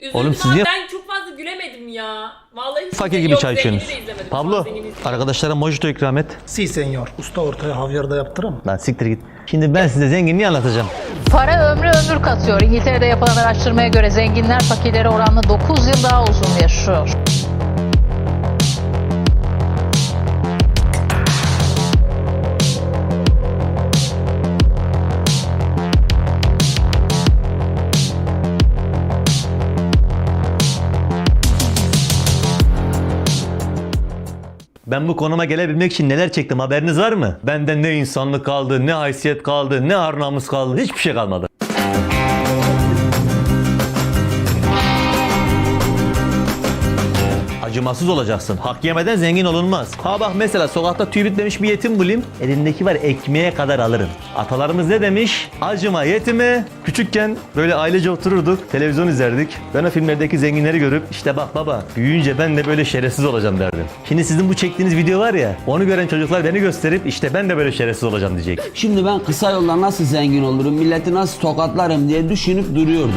Üzüldüm Oğlum siz abi, niye ben çok fazla gülemedim ya. Vallahi hiç fakir gibi yok, çay zengini içiyorsunuz? izlemedim. Pablo Zengini izlemedim. arkadaşlara mojito ikram et. Si senyor. Usta ortaya havyarda yaptırım. Lan siktir git. Şimdi ben size zenginliği anlatacağım. Para ömrü ömür katıyor. İngiltere'de yapılan araştırmaya göre zenginler fakirlere oranla 9 yıl daha uzun yaşıyor. Ben bu konuma gelebilmek için neler çektim haberiniz var mı? Benden ne insanlık kaldı, ne haysiyet kaldı, ne ar kaldı, hiçbir şey kalmadı. Acımasız olacaksın. Hak yemeden zengin olunmaz. Ha bak mesela sokakta tüy bitmemiş bir yetim bulayım. Elindeki var ekmeğe kadar alırım. Atalarımız ne demiş? Acıma yetime. Küçükken böyle ailece otururduk. Televizyon izlerdik. Ben o filmlerdeki zenginleri görüp işte bak baba büyüyünce ben de böyle şerefsiz olacağım derdim. Şimdi sizin bu çektiğiniz video var ya onu gören çocuklar beni gösterip işte ben de böyle şerefsiz olacağım diyecek. Şimdi ben kısa yoldan nasıl zengin olurum, milleti nasıl tokatlarım diye düşünüp duruyordum.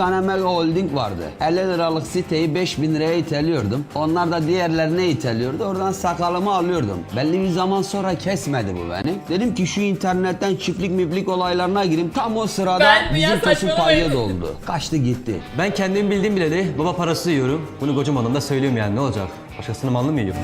Tane mega holding vardı. 50 liralık siteyi 5000 liraya iteliyordum. Onlar da diğerlerine iteliyordu. Oradan sakalımı alıyordum. Belli bir zaman sonra kesmedi bu beni. Dedim ki şu internetten çiftlik miplik olaylarına gireyim. Tam o sırada Ben mi ya? bizim taşı Saçmalamayın. payı doldu. Kaçtı gitti. Ben kendim bildiğim bileli baba parası yiyorum. Bunu kocaman da söylüyorum yani ne olacak? Başkasının malını mı yiyorum?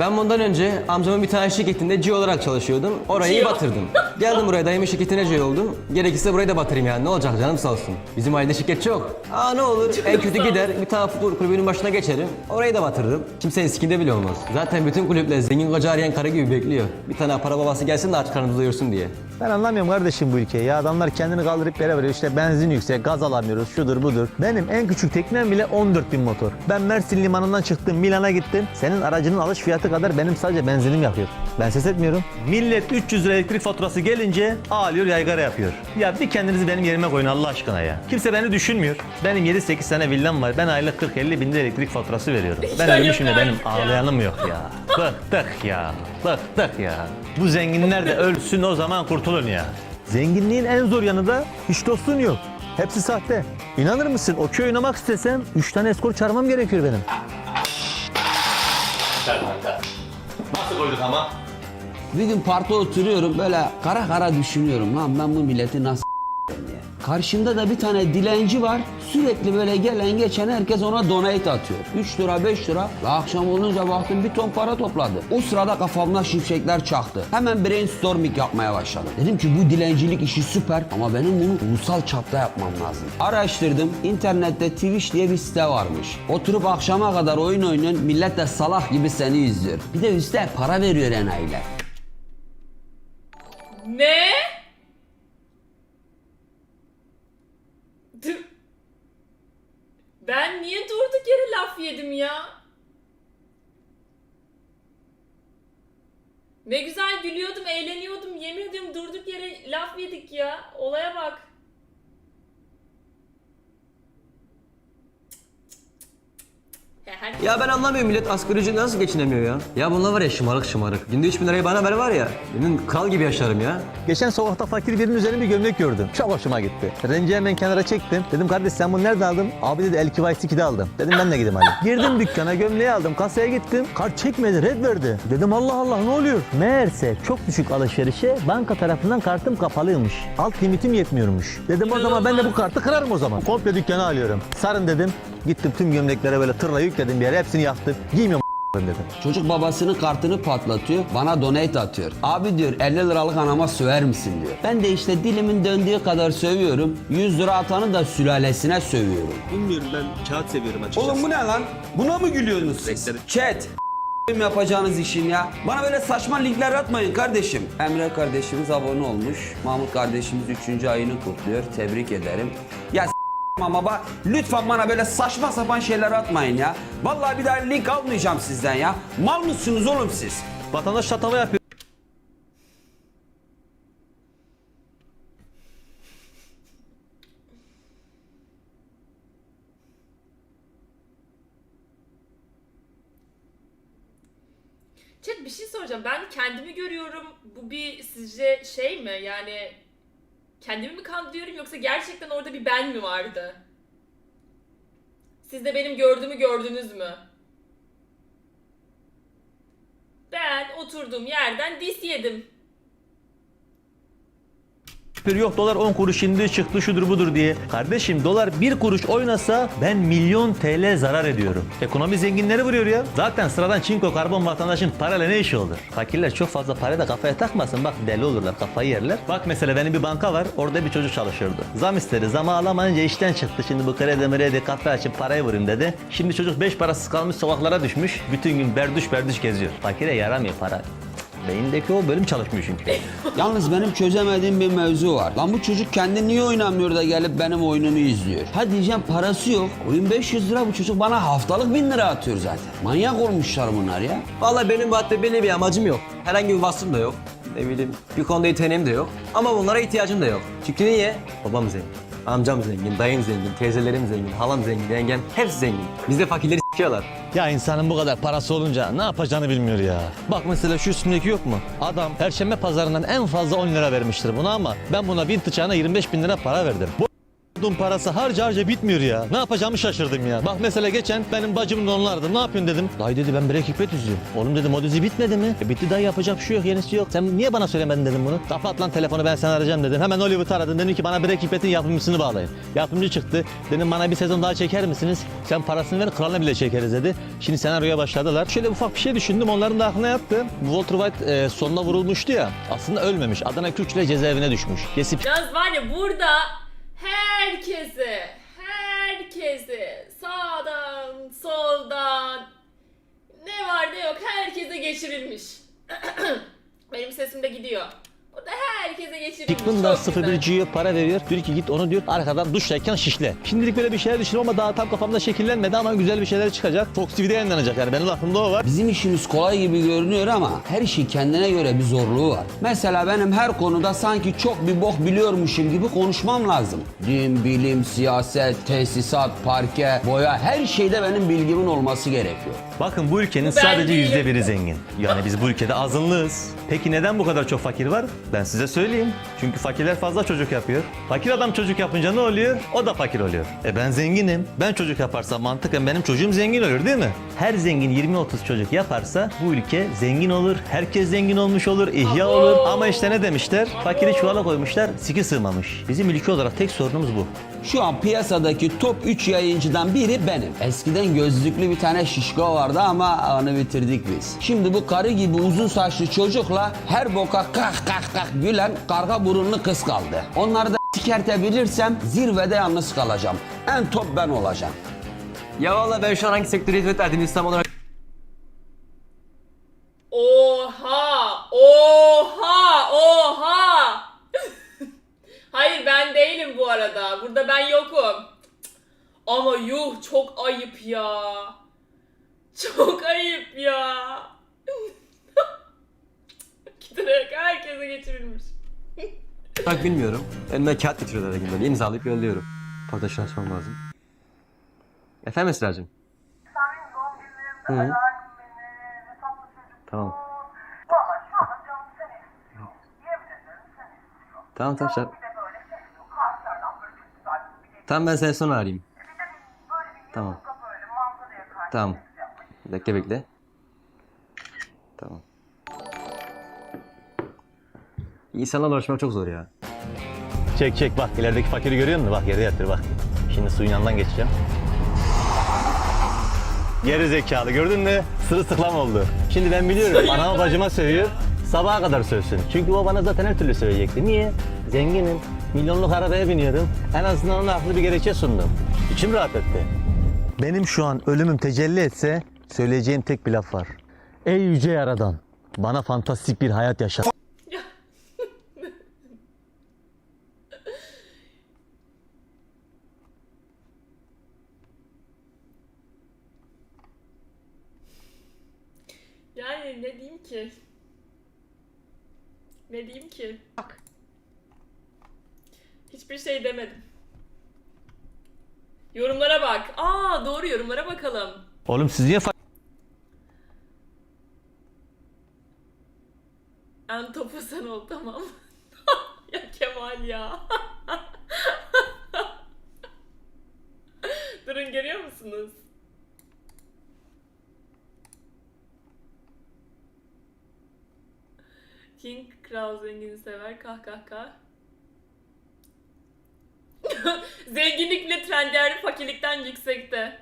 Ben bundan önce amcamın bir tane şirketinde G olarak çalışıyordum. Orayı Gio. batırdım. Geldim buraya dayımın şirketine G oldum. Gerekirse burayı da batırayım yani ne olacak canım sağ olsun. Bizim ailede şirket çok. Aa ne olur en kötü gider bir tane futbol kulübünün başına geçerim. Orayı da batırırım. Kimsenin sikinde bile olmaz. Zaten bütün kulüpler zengin koca arayan karı gibi bekliyor. Bir tane para babası gelsin de aç karnımızı doyursun diye. Ben anlamıyorum kardeşim bu ülkeyi ya. Adamlar kendini kaldırıp yere veriyor. İşte benzin yüksek, gaz alamıyoruz, şudur budur. Benim en küçük teknem bile 14 bin motor. Ben Mersin limanından çıktım, Milan'a gittim. Senin aracının alış fiyatı kadar benim sadece benzinim yakıyor. Ben ses etmiyorum. Millet 300 lira elektrik faturası gelince ağlıyor, yaygara yapıyor. Ya bir kendinizi benim yerime koyun Allah aşkına ya. Kimse beni düşünmüyor. Benim 7-8 tane villam var. Ben aylık 40-50 bin lira elektrik faturası veriyorum. Ben ölmüşüm de yok benim ağlayanım yok ya. Bıktık ya. Bıktık ya. Bu zenginler de ölsün o zaman kurtulun ya. Zenginliğin en zor yanı da hiç dostun yok. Hepsi sahte. İnanır mısın o köy oynamak istesem 3 tane eskort çağırmam gerekiyor benim. Nasıl koyduk ama? Bir gün parkta oturuyorum böyle kara kara düşünüyorum lan ben bu milleti nasıl diye. Karşımda da bir tane dilenci var. Sürekli böyle gelen geçen herkes ona donate atıyor. 3 lira 5 lira. Ve akşam olunca baktım bir ton para topladı. O sırada kafamda şimşekler çaktı. Hemen brainstorming yapmaya başladım. Dedim ki bu dilencilik işi süper ama benim bunu ulusal çapta yapmam lazım. Araştırdım. İnternette Twitch diye bir site varmış. Oturup akşama kadar oyun oynayan millet de salak gibi seni izliyor. Bir de üstte para veriyor enayiler. Ne? Tüh. Ben niye durduk yere laf yedim ya? Ne güzel gülüyordum, eğleniyordum. Yemin ediyorum durduk yere laf yedik ya. Olaya bak. Ya ben anlamıyorum millet asgari ücretle nasıl geçinemiyor ya? Ya bunlar var ya şımarık şımarık. Günde 3000 lirayı bana ver var ya. Benim kral gibi yaşarım ya. Geçen sokakta fakir birinin üzerine bir gömlek gördüm. Çok hoşuma gitti. Renci hemen kenara çektim. Dedim kardeş sen bunu nerede aldın? Abi dedi El Kivays 2'de aldım. Dedim ben de gideyim hadi. Girdim dükkana gömleği aldım. Kasaya gittim. Kart çekmedi red verdi. Dedim Allah Allah ne oluyor? Meğerse çok düşük alışverişe banka tarafından kartım kapalıymış. Alt limitim yetmiyormuş. Dedim o zaman ben de bu kartı kırarım o zaman. Komple dükkanı alıyorum. Sarın dedim. Gittim tüm gömleklere böyle tırla yükledim bir yere. Hepsini yaktım. Giymiyorum dedim. Çocuk babasının kartını patlatıyor, bana donate atıyor. Abi diyor 50 liralık anama söver misin diyor. Ben de işte dilimin döndüğü kadar sövüyorum. 100 lira atanı da sülalesine sövüyorum. Bilmiyorum ben kağıt seviyorum açıkçası. Oğlum bu ne lan? Buna mı gülüyorsunuz siz? Chat. yapacağınız işin ya. Bana böyle saçma linkler atmayın kardeşim. Emre kardeşimiz abone olmuş. Mahmut kardeşimiz 3. ayını kutluyor. Tebrik ederim. Ya s- ama lütfen bana böyle saçma sapan şeyler atmayın ya. Vallahi bir daha link almayacağım sizden ya. Mal mısınız oğlum siz? Vatandaş tatava yapıyor. Chat bir şey soracağım. Ben kendimi görüyorum. Bu bir sizce şey mi? Yani kendimi mi kandırıyorum yoksa gerçekten orada bir ben mi vardı? Siz de benim gördüğümü gördünüz mü? Ben oturduğum yerden dis yedim. Bir yok dolar 10 kuruş indi çıktı şudur budur diye. Kardeşim dolar 1 kuruş oynasa ben milyon TL zarar ediyorum. Ekonomi zenginleri vuruyor ya. Zaten sıradan çinko karbon vatandaşın parayla ne işi olur? Fakirler çok fazla parayı da kafaya takmasın bak deli olurlar kafayı yerler. Bak mesela benim bir banka var orada bir çocuk çalışıyordu. Zam istedi zamı alamayınca işten çıktı. Şimdi bu kredi mredi kafe açıp parayı vurayım dedi. Şimdi çocuk 5 parasız kalmış sokaklara düşmüş. Bütün gün berduş berduş geziyor. Fakire yaramıyor para. Beyindeki o bölüm çalışmıyor çünkü. Yalnız benim çözemediğim bir mevzu var. Lan bu çocuk kendi niye oynamıyor da gelip benim oyunumu izliyor? Ha diyeceğim parası yok. Oyun 500 lira bu çocuk bana haftalık 1000 lira atıyor zaten. Manyak olmuşlar bunlar ya. Vallahi benim bu hayatta belli bir amacım yok. Herhangi bir vasfım da yok. Ne bileyim bir konuda yeteneğim de yok. Ama bunlara ihtiyacım da yok. Çünkü niye? Babam zengin. Amcam zengin, dayım zengin, teyzelerim zengin, halam zengin, yengem hepsi zengin. Bizde fakirleri s**iyorlar. Ya insanın bu kadar parası olunca ne yapacağını bilmiyor ya. Bak mesela şu üstündeki yok mu? Adam Perşembe pazarından en fazla 10 lira vermiştir buna ama ben buna bin tıçağına 25 bin lira para verdim. Bu a**dum parası harca harca bitmiyor ya. Ne yapacağımı şaşırdım ya. Bak mesela geçen benim bacım da onlardı. Ne yapıyorsun dedim. Dayı dedi ben Breaking Bad izliyorum. Oğlum dedim o dizi bitmedi mi? E bitti dayı yapacak bir şey yok yenisi yok. Sen niye bana söylemedin dedim bunu. Kapat lan telefonu ben seni arayacağım dedim. Hemen Hollywood aradım. Dedim ki bana Breaking Bad'in yapımcısını bağlayın. Yapımcı çıktı. Dedim bana bir sezon daha çeker misiniz? Sen parasını ver kralına bile çekeriz dedi. Şimdi senaryoya başladılar. Şöyle ufak bir şey düşündüm. Onların da aklına yattı. Walter White e, sonuna vurulmuştu ya. Aslında ölmemiş. Adana Kürç'le cezaevine düşmüş. Kesip Yalnız var ya burada herkese, herkese sağdan, soldan ne var ne yok herkese geçirilmiş. Benim sesim de gidiyor. Burada herkese Çok güzel. 01 G'ye para veriyor. Diyor ki git onu diyor arkadan duştayken şişle. Şimdilik böyle bir şeyler düşünüyorum ama daha tam kafamda şekillenmedi ama güzel bir şeyler çıkacak. Fox TV'de yayınlanacak yani benim aklımda o var. Bizim işimiz kolay gibi görünüyor ama her şey kendine göre bir zorluğu var. Mesela benim her konuda sanki çok bir bok biliyormuşum gibi konuşmam lazım. Din, bilim, siyaset, tesisat, parke, boya her şeyde benim bilgimin olması gerekiyor. Bakın bu ülkenin sadece yüzde biri zengin. Yani biz bu ülkede azınlığız. Peki neden bu kadar çok fakir var? Ben size söyleyeyim. Çünkü fakirler fazla çocuk yapıyor. Fakir adam çocuk yapınca ne oluyor? O da fakir oluyor. E ben zenginim. Ben çocuk yaparsam mantıken benim çocuğum zengin olur değil mi? Her zengin 20-30 çocuk yaparsa bu ülke zengin olur. Herkes zengin olmuş olur. ihya Abo. olur. Ama işte ne demişler? Fakiri çuvala koymuşlar. Siki sığmamış. Bizim ülke olarak tek sorunumuz bu. Şu an piyasadaki top 3 yayıncıdan biri benim. Eskiden gözlüklü bir tane şişko vardı ama onu bitirdik biz. Şimdi bu karı gibi uzun saçlı çocukla her boka kah kah kah gülen karga burunlu kız kaldı. Onları da sikertebilirsem zirvede yalnız kalacağım. En top ben olacağım. Ya vallahi ben şu an hangi sektöre hizmet verdiğimi tam olarak Oha! Oha! Oha! Hayır ben değilim bu arada. Burada ben yokum. Ama yuh çok ayıp ya. Çok ayıp ya. Giderek herkese geçirilmiş. Bak bilmiyorum. Önüme kağıt getiriyorlar böyle imzalayıp yolluyorum. Açmam lazım. Efendim Esra'cığım? Senin doğum günlerinde. Tamam. Tamam tamam şey. Tamam ben seni sonra arayayım. Tamam. Tamam. Yapmak. Bekle bekle. Tamam. İnsanlarla uğraşmak çok zor ya. Çek çek bak ilerideki fakiri görüyor musun? Bak yere yatır bak. Şimdi suyun yanından geçeceğim. Geri zekalı gördün mü? Sırılsıklam oldu. Şimdi ben biliyorum anama bacıma sövüyor. Sabaha kadar sövsün. Çünkü o bana zaten her türlü söyleyecekti. Niye? Zenginim. Milyonluk arabaya biniyorum. En azından ona haklı bir gerekçe sundum. İçim rahat etti. Benim şu an ölümüm tecelli etse söyleyeceğim tek bir laf var. Ey yüce yaradan bana fantastik bir hayat yaşa. Yani ne diyeyim ki? Ne diyeyim ki? Bak. Hiçbir şey demedim. Yorumlara bak. Aa doğru yorumlara bakalım. Oğlum siz niye ol tamam. ya Kemal ya. Durun görüyor musunuz? King kral zengini sever kah kah kah. Zenginlik bile trend değeri fakirlikten yüksekte.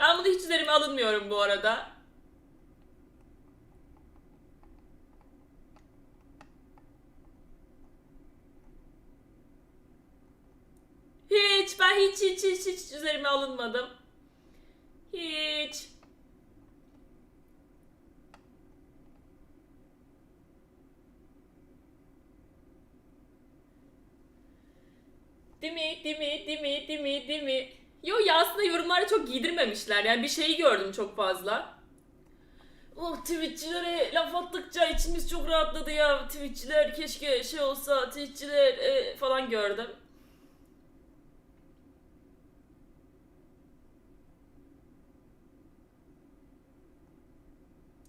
ben bunu alınmıyorum bu arada. Hiç ben hiç hiç hiç hiç üzerime alınmadım. Hiç. Değil mi? Değil mi? Değil? Yo ya aslında yorumlarda çok giydirmemişler. Yani bir şeyi gördüm çok fazla. Oh Twitch'çilere laf attıkça içimiz çok rahatladı ya. Twitch'çiler keşke şey olsa, Twitch'çiler e, falan gördüm.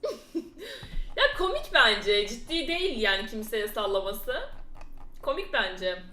ya komik bence. Ciddi değil yani kimseye sallaması. Komik bence.